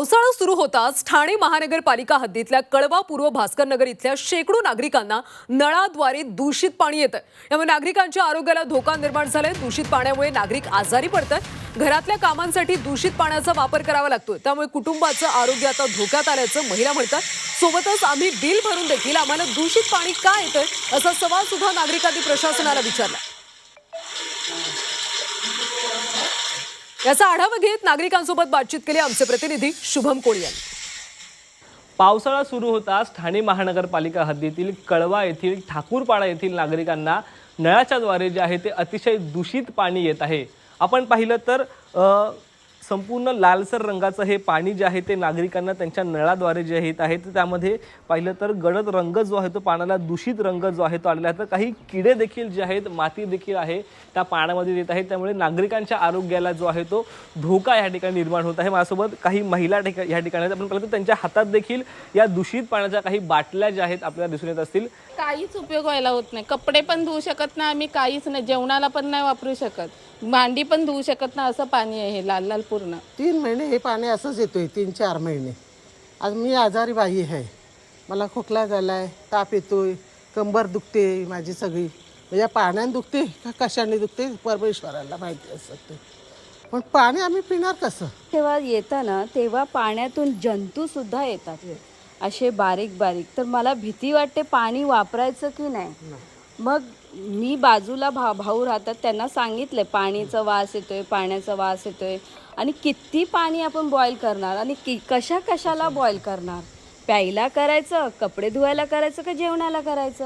पावसाळा सुरू होताच ठाणे महानगरपालिका हद्दीतल्या कळवा पूर्व भास्करनगर इथल्या शेकडो नागरिकांना नळाद्वारे दूषित पाणी येतं यामुळे नागरिकांच्या आरोग्याला धोका निर्माण झालाय. दूषित पाण्यामुळे नागरिक आजारी पडतात. घरातल्या कामांसाठी दूषित पाण्याचा वापर करावा लागतोय. त्यामुळे कुटुंबाचं आरोग्य आता धोक्यात आल्याचं महिला म्हणतात. सोबतच आम्ही बिल भरून देखील आम्हाला दूषित पाणी का येतं असा सवाल सुद्धा नागरिकांनी प्रशासनाला विचारला याचा आढावा घेत नागरिकांसोबत बातचीत केली आमचे प्रतिनिधी शुभम कोळी यांनी. पावसाळा सुरू होताच ठाणे महानगरपालिका हद्दीतील कळवा येथील ठाकूरपाडा येथील नागरिकांना नळाच्या द्वारे जे आहे ते अतिशय दूषित पाणी येत आहे. आपण पाहिलं तर संपूर्ण लालसर रंगाचं हे पाणी जे आहे ते नागरिकांना त्यांच्या नळाद्वारे जे येत आहे तर त्यामध्ये पाहिलं तर गडद रंग जो आहे तो पाण्याला दूषित रंग जो आहे तो आलेला आहे. तर काही किडे देखील जे आहेत माती देखील आहे त्या पाण्यामध्ये येत आहेत. त्यामुळे नागरिकांच्या आरोग्याला जो आहे तो धोका या ठिकाणी निर्माण होत आहे. माझ्यासोबत काही महिला ठिका या ठिकाणी आपण पाहिलं तर त्यांच्या हातात देखील या दूषित पाण्याच्या काही बाटल्या ज्या आहेत आपल्याला दिसून येत असतील. काहीच उपयोग व्हायला होत नाही. कपडे पण धुवू शकत नाही आम्ही काहीच नाही. जेवणाला पण नाही वापरू शकत. भांडी पण धुवू शकत नाही असं पाणी आहे लाल लाल पूर्ण तीन महिने हे पाणी असंच येतोय तीन चार महिने. आज मी आजारी बाई आहे. मला खोकला झाला आहे ताप येतोय कंबर दुखते माझी सगळी. म्हणजे पाण्याने दुखते का कशाने दुखते परमेश्वराला माहिती असत पण पाणी आम्ही पिणार कसं? तेव्हा येतं ना तेव्हा पाण्यातून जंतू सुद्धा येतात. असे बारीक बारीक. तर मला भीती वाटते पाणी वापरायचं की नाही. मग मी बाजूला भा भाऊ राहतात त्यांना सांगितलं पाणीचा वास येतो आहे पाण्याचा वास येतो आहे आणि किती पाणी आपण बॉईल करणार आणि कि कशा कशाला बॉईल करणार? प्यायला करायचं कपडे धुवायला करायचं का जेवणाला करायचं?